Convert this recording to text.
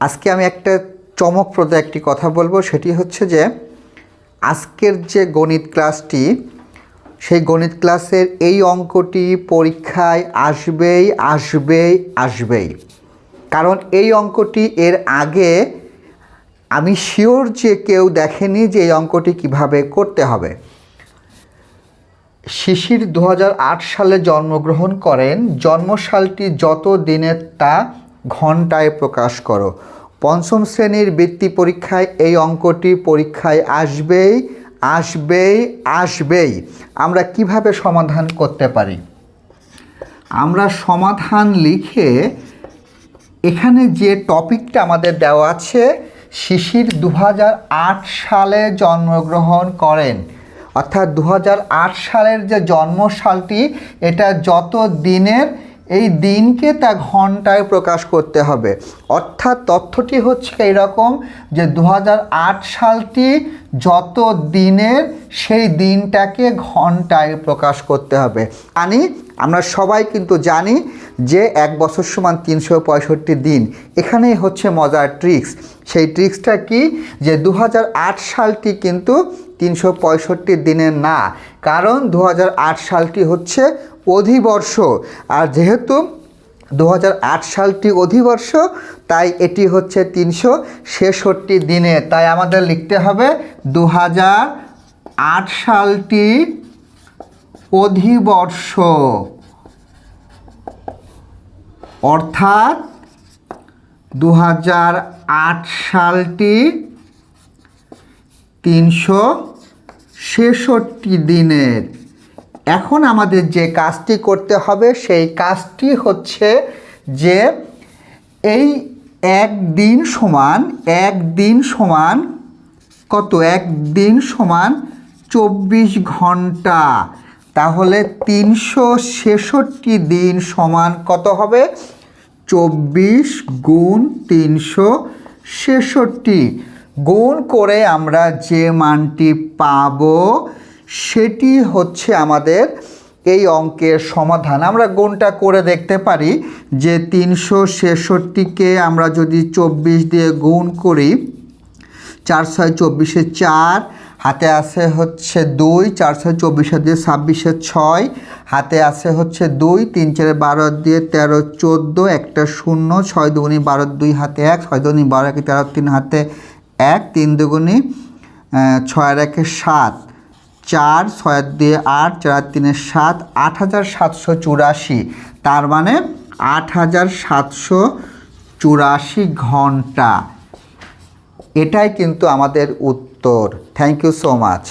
আজকে আমি একটা চমকপ্রদ একটি কথা বলব, সেটি হচ্ছে যে আজকের যে গণিত ক্লাসটি, সেই গণিত ক্লাসের এই অঙ্কটি পরীক্ষায় আসবেই আসবেই আসবেই। কারণ এই অঙ্কটি এর আগে আমি শিওর যে কেউ দেখেনি যে এই অঙ্কটি কীভাবে করতে হবে। শিশির দু হাজার আট সালে জন্মগ্রহণ করেন, জন্মসালটি যত দিনের তা ঘন্টায় প্রকাশ করো। পঞ্চম শ্রেণির বৃত্তি পরীক্ষায় এই অঙ্কটি পরীক্ষায় আসবেই আসবেই আসবেই। আমরা কীভাবে সমাধান করতে পারি? আমরা সমাধান লিখে এখানে যে টপিকটা আমাদের দেওয়া আছে, শিশির দু হাজার আট সালে জন্মগ্রহণ করেন। অর্থাৎ দু হাজার আট সালের যে জন্মসালটি, এটা যত দিনের এই দিনকে তা ঘন্টায় প্রকাশ করতে হবে। অর্থাৎ তথ্যটি হচ্ছে এইরকম যে দু হাজার আট সালটি যত দিনের, সেই দিনটাকে ঘন্টায় প্রকাশ করতে হবে। আনি, আমরা সবাই কিন্তু জানি যে এক বছর সমান তিনশো পঁয়ষট্টি দিন। এখানেই হচ্ছে মজার ট্রিক্স। সেই ট্রিক্সটা কি? যে দু হাজার আট সালটি কিন্তু তিনশো পঁয়ষট্টি দিনের না, কারণ দু হাজার আট সালটি হচ্ছে অধিবর্ষ। আর যেহেতু দু হাজার আট সালটি অধিবর্ষ, তাই এটি হচ্ছে তিনশো ছেষট্টি দিনে। তাই আমাদের লিখতে হবে দু হাজার আট সালটি অধিবর্ষ। অর্থাৎ দু হাজার আট সালটি তিনশো ছেষট্টি দিনের। এখন আমাদের যে কাজটি করতে হবে, সেই কাজটি হচ্ছে যে এই এক দিন সমান, এক দিন সমান কত? এক দিন সমান চব্বিশ ঘণ্টা। তাহলে তিনশো ছেষট্টি দিন সমান কত হবে? চব্বিশ গুণ তিনশো ছেষট্টি। গুণ করে আমরা যে মানটি পাব, সেটি হচ্ছে আমাদের এই অঙ্কের সমাধান। আমরা গুণটা করে দেখতে পারি যে তিনশো ছেষট্টিকে আমরা যদি চব্বিশ দিয়ে গুণ করি, চার ছয় চব্বিশে চার, হাতে আছে হচ্ছে দুই, চার ছয় চব্বিশে দিয়ে ছাব্বিশে ছয়, হাতে আছে হচ্ছে দুই, তিন চারে বারো দিয়ে তেরো চোদ্দ, একটা শূন্য, ছয় দুগুনি বারো দুই হাতে এক, ছয় দুগুনি বারো একে তেরো তিন হাতে এক, তিন দুগুনি ছয় একে সাত, চার, ছয় দিয়ে আট, চার তিনে সাত, আট হাজার সাতশো চুরাশি। তার মানে আট হাজার সাতশো চুরাশি ঘণ্টা। এটাই কিন্তু আমাদের উত্তর। Thank you so much